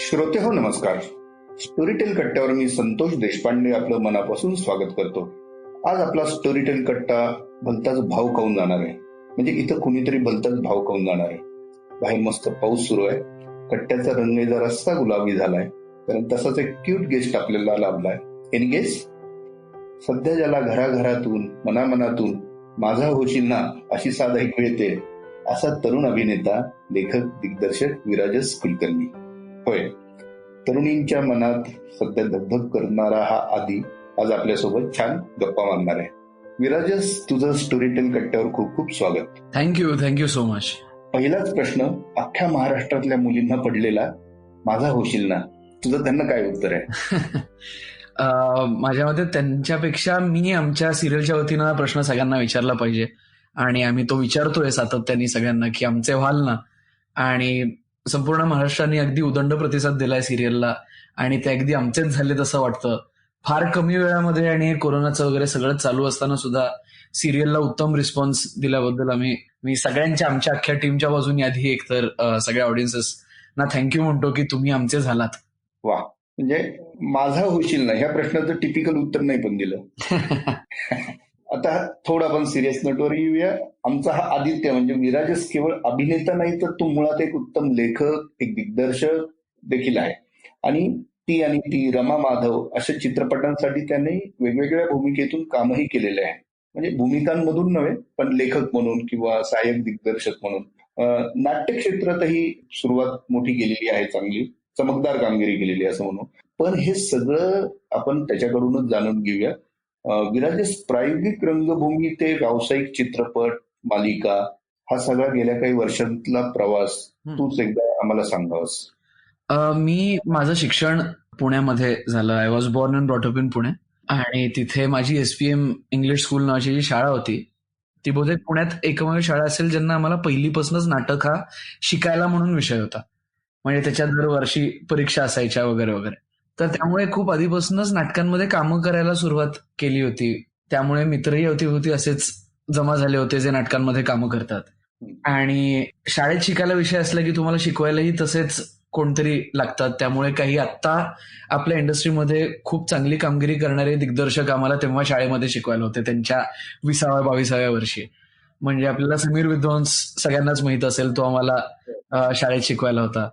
श्रोते हो नमस्कार. स्टोरीटेल कट्ट्यावर मी संतोष देशपांडे आपलं मनापासून स्वागत करतो. आज आपला स्टोरीटेल कट्टा भलताच भाव खाऊन जाणार आहे. म्हणजे इथं कुणीतरी भलताच भाव खाऊन जाणार आहे. बाहेर मस्त पाऊस सुरू आहे. कट्ट्याचा रंग जरासा गुलाबी झालाय. कारण तसाच एक क्यूट गेस्ट आपल्याला लाभलाय. एन गेस सध्या ज्याला घराघरातून मनामनातून माझा होशील ना अशी साध ऐकू येते असा तरुण अभिनेता लेखक दिग्दर्शक विराजस कुलकर्णी. होय. तरुणींच्या मनात सध्या धगधग करणारा हा आदी आज आपल्यासोबत छान गप्पा मारणार आहे. विराजस तुझं स्टोरी टेल कट्ट्यावर खूप खूप स्वागत. थँक्यू थँक्यू सो मच पहिलाच प्रश्न अख्ख्या महाराष्ट्रातल्या मुलींना पडलेला माझा होशील ना? तुझं त्यांना काय उत्तर आहे? माझ्या मते त्यांच्यापेक्षा मी आमच्या सिरियलच्या वतीनं प्रश्न सगळ्यांना विचारला पाहिजे. आणि आम्ही तो विचारतोय सातत्याने सगळ्यांना की आमचे व्हाल ना? आणि संपूर्ण महाराष्ट्राने अगदी उदंड प्रतिसाद दिलाय सिरियलला आणि ते अगदी आमचेच झालेत असं वाटतं. फार कमी वेळामध्ये आणि कोरोनाचं वगैरे सगळं चालू असताना सुद्धा सिरियलला उत्तम रिस्पॉन्स दिल्याबद्दल आम्ही मी सगळ्यांच्या आमच्या अख्ख्या टीमच्या बाजूने आधी एकतर सगळ्या ऑडियन्सेस ना थँक्यू म्हणतो की तुम्ही आमचे झालात वा. म्हणजे माझा होशील ना ह्या प्रश्नाचं टिपिकल उत्तर नाही पण दिलं. आता थोडं आपण सिरियस नोटवर येऊया. आमचा हा आदित्य म्हणजे विराजस केवळ अभिनेता नाही तर तो मुळात एक उत्तम लेखक एक दिग्दर्शक देखील आहे. आणि ती आणि ती रमा माधव अशा चित्रपटांसाठी त्यांनी वेगवेगळ्या भूमिकेतून कामही केलेले आहे. म्हणजे भूमिकांमधून नव्हे पण लेखक म्हणून किंवा सहाय्यक दिग्दर्शक म्हणून. नाट्य क्षेत्रातही सुरुवात मोठी केलेली आहे चांगली. चमकदार कामगिरी केलेली असं म्हणून पण हे सगळं आपण त्याच्याकडूनच जाणून घेऊया. विराजेश प्रायोगिक रंगभूमी ते व्यावसायिक चित्रपट मालिका हा सगळा गेल्या काही वर्षांतला प्रवास. तूच एकदा आम्हाला सांगावस. मी माझं शिक्षण पुण्यामध्ये झालं. I was born and brought up in Pune. आणि तिथे माझी एसपीएम इंग्लिश स्कूल नावाची जी शाळा होती ती बहुतेक पुण्यात एकमेव शाळा असेल ज्यांना आम्हाला पहिलीपासूनच नाटक हा शिकायला म्हणून विषय होता. म्हणजे त्याच्यात दरवर्षी परीक्षा असायच्या वगैरे वगैरे. तर त्यामुळे खूप आधीपासूनच नाटकांमध्ये कामं करायला सुरुवात केली होती. त्यामुळे मित्रही होती असेच जमा झाले होते जे नाटकांमध्ये कामं करतात. आणि शाळेत शिकायला विषय असला की तुम्हाला शिकवायलाही तसेच कोणतरी लागतात. त्यामुळे काही आत्ता आपल्या इंडस्ट्रीमध्ये खूप चांगली कामगिरी करणारे दिग्दर्शक आम्हाला तेव्हा शाळेमध्ये शिकवायला होते त्यांच्या विसाव्या बावीसाव्या वर्षी. म्हणजे आपल्याला समीर विद्वांस सगळ्यांनाच माहीत असेल तो आम्हाला शाळेत शिकवायला होता.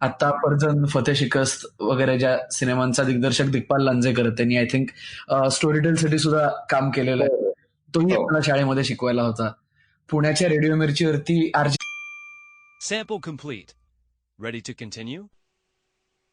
आता फर्जन फतेह शिकस्त वगैरे ज्या सिनेमांचा दिग्दर्शक दिग्पाल लांजेकर त्यांनी आय थिंक स्टोरी टेल साठी सुद्धा काम केलेलं आहे. तोही हो. आपल्या शाळेमध्ये शिकवायला होता. पुण्याच्या radio मिरचीवरती RJ sample complete ready to continue